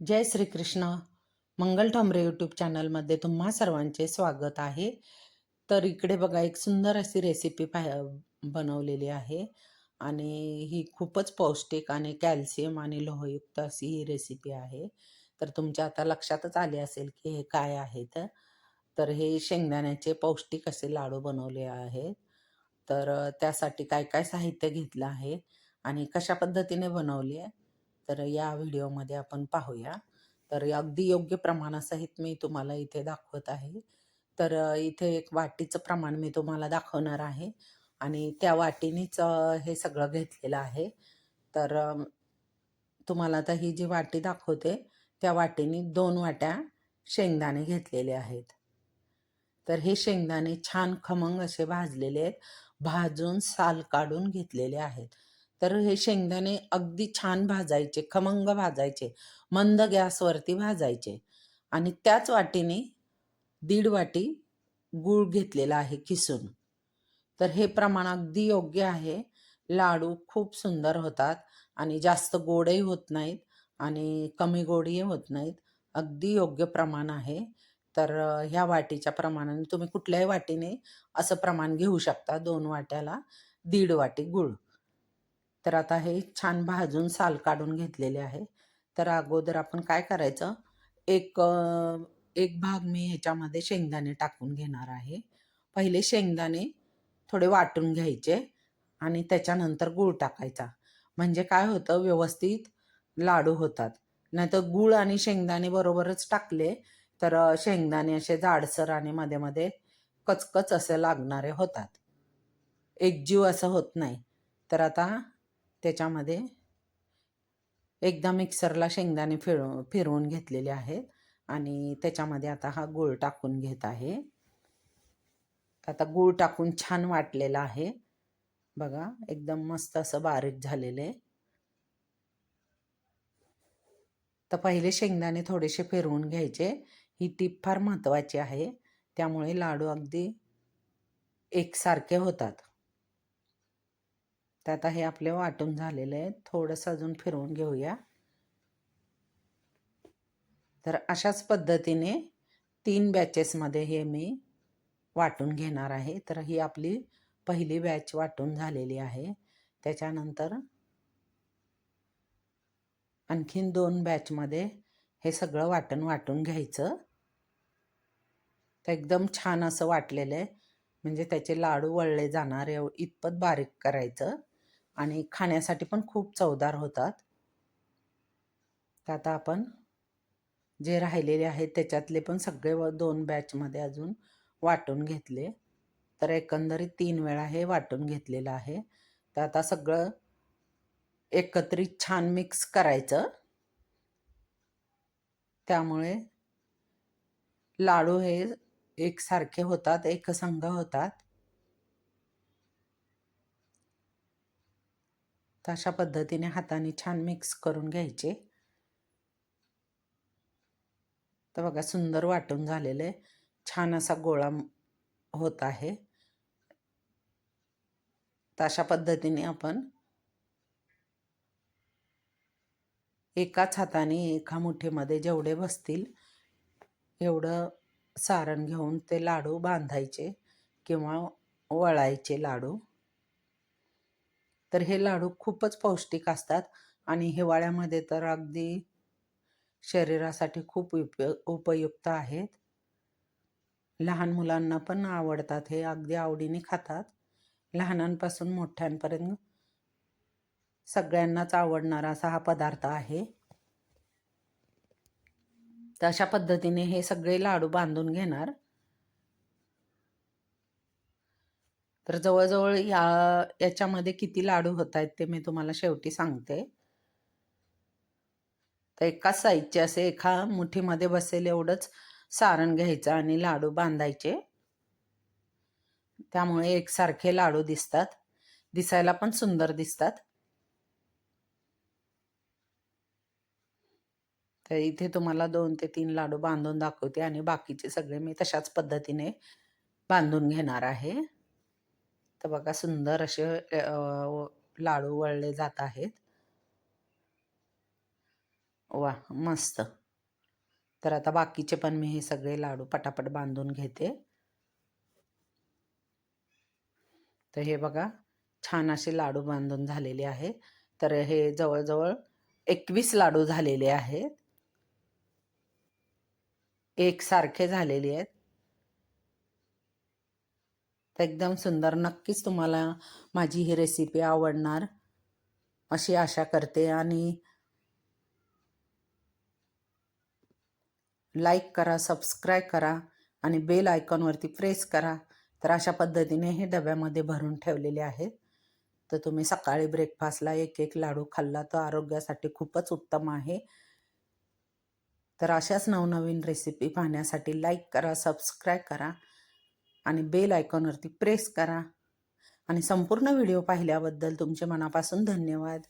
जय Shrikrishna. Mangal Thombare YouTube चॅनलमध्ये तुम्हा सर्वांचे स्वागत आहे. तर इकडे बघा एक सुंदर अशी रेसिपी पाह बनवलेली आहे. आणि ही खूपच पौष्टिक आणि कॅल्शियम आणि लोहयुक्त अशी ही रेसिपी आहे. तर तुमच्या आता लक्षातच आले असेल की हे काय आहेत. तर हे शेंगदाण्याचे पौष्टिक असे लाडू बनवले आहेत. तर त्यासाठी काय काय साहित्य घेतलं आहे आणि कशा पद्धतीने बनवली आहे? तर या व्हिडिओमध्ये आपण पाहूया. तर अगदी योग्य प्रमाणासहित मी तुम्हाला इथे दाखवत आहे. तर इथे एक वाटीचं प्रमाण मी तुम्हाला दाखवणार आहे. आणि त्या वाटीनेच हे सगळं घेतलेलं आहे. तर तुम्हाला आता ही जी वाटी दाखवते त्या वाटीने दोन वाट्या शेंगदाणे घेतलेले आहेत. तर हे शेंगदाणे छान खमंग असे भाजलेले आहेत. भाजून साल काढून घेतलेले आहेत. तर हे शेंगदाणे अगदी छान भाजायचे खमंग भाजायचे मंद गॅसवरती भाजायचे. आणि त्याच वाटीने दीड वाटी गूळ घेतलेला आहे किसून तर हे प्रमाण अगदी योग्य आहे. लाडू खूप सुंदर होतात आणि जास्त गोडही होत नाहीत आणि कमी गोडही होत नाहीत. अगदी योग्य प्रमाण आहे. तर ह्या वाटीच्या प्रमाणाने तुम्ही कुठल्याही वाटीने असं प्रमाण घेऊ शकता दोन वाट्याला दीड वाटी गूळ. तर आता हे छान भाजून साल काढून घेतलेले आहे. तर अगोदर आपण काय करायचं? एक एक भाग मी ह्याच्यामध्ये शेंगदाणे टाकून घेणार आहे. पहिले शेंगदाणे थोडे वाटून घ्यायचे आणि त्याच्यानंतर गूळ टाकायचा. म्हणजे काय होतं? व्यवस्थित लाडू होतात. नाहीतर गूळ आणि शेंगदाणे बरोबरच टाकले तर शेंगदाणे असे जाडसर आणि मध्ये मध्ये कचकच असे लागणारे होतात. एकजीव असं होत नाही. तर आता त्याच्यामध्ये एकदा मिक्सरला शेंगदाणे फिर फिरवून घेतलेले आहेत आणि त्याच्यामध्ये आता हा गूळ टाकून घेत आहे. आता गूळ टाकून छान वाटलेला आहे. बघा एकदम मस्त असं बारीक झालेलं आहे. तर पहिले शेंगदाणे थोडेसे फिरवून घ्यायचे. ही टीप फार महत्त्वाची आहे. त्यामुळे लाडू अगदी एकसारखे होतात. तर आता हे आपले वाटून झालेलं आहे थोडंसं अजून फिरवून घेऊया. तर अशाच पद्धतीने तीन बॅचेसमध्ये हे मी वाटून घेणार आहे. तर ही आपली पहिली बॅच वाटून झालेली आहे. त्याच्यानंतर आणखीन दोन बॅचमध्ये हे सगळं वाटण वाटून घ्यायचं. तर एकदम छान असं वाटलेलं आहे. म्हणजे त्याचे लाडू वळले जाणार एव इतपत बारीक करायचं. आणि खाण्यासाठी पण खूप चवदार होतात. तर आता आपण जे राहिलेले आहेत त्याच्यातले पण सगळे व दोन बॅचमध्ये अजून वाटून घेतले. तर एकंदरीत तीन वेळा हे वाटून घेतलेलं आहे. तर आता सगळं एकत्रित छान मिक्स करायचं. त्यामुळे लाडू हे एकसारखे होतात एकसंघ होतात. तर अशा पद्धतीने हाताने छान मिक्स करून घ्यायचे. तर बघा सुंदर वाटून झालेलं आहे छान असा गोळा होत आहे. तर अशा पद्धतीने आपण एकाच हाताने एका मुठीमध्ये जेवढे बसतील एवढं सारण घेऊन ते लाडू बांधायचे किंवा वळायचे लाडू. तर हे लाडू खूपच पौष्टिक असतात आणि हिवाळ्यामध्ये तर अगदी शरीरासाठी खूप उप उपयुक्त आहेत. लहान मुलांना पण आवडतात हे अगदी आवडीने खातात. लहानांपासून मोठ्यांपर्यंत सगळ्यांनाच आवडणारा असा हा पदार्थ आहे. तर अशा पद्धतीने हे सगळे लाडू बांधून घेणार. तर जवळजवळ या याच्यामध्ये किती लाडू होत आहेत ते मी तुम्हाला शेवटी सांगते. तर एकाच साईजचे असे एका मुठीमध्ये बसेल एवढंच सारण घ्यायचं आणि लाडू बांधायचे. त्यामुळे एकसारखे लाडू दिसतात. दिसायला पण सुंदर दिसतात. तर इथे तुम्हाला दोन ते तीन लाडू बांधून दाखवते आणि बाकीचे सगळे मी तशाच पद्धतीने बांधून घेणार आहे. तर बघा सुंदर असे लाडू वळले जात आहेत. वा मस्त. तर आता बाकीचे पण मी हे सगळे लाडू पटापट बांधून घेते. तर हे बघा छान असे लाडू बांधून झालेले आहे तर हे जवळजवळ एकवीस लाडू झालेले आहेत. एकसारखे झालेले आहेत. तर एकदम सुंदर नक्कीच तुम्हाला माझी ही रेसिपी आवडणार. अशी आशा करते आणि लाईक करा सबस्क्राईब करा आणि बेल आयकॉनवरती प्रेस करा. तर अशा पद्धतीने हे डब्यामध्ये भरून ठेवलेले आहेत. तर तुम्ही सकाळी ब्रेकफास्टला एक एक लाडू खाल्ला तर आरोग्यासाठी खूपच उत्तम आहे. तर अशाच नवनवीन रेसिपी पाहण्यासाठी लाईक करा सबस्क्राईब करा. आणि बेल आयकॉनवरती प्रेस करा. आणि संपूर्ण व्हिडिओ पाहिल्याबद्दल तुमचे मनापासून धन्यवाद.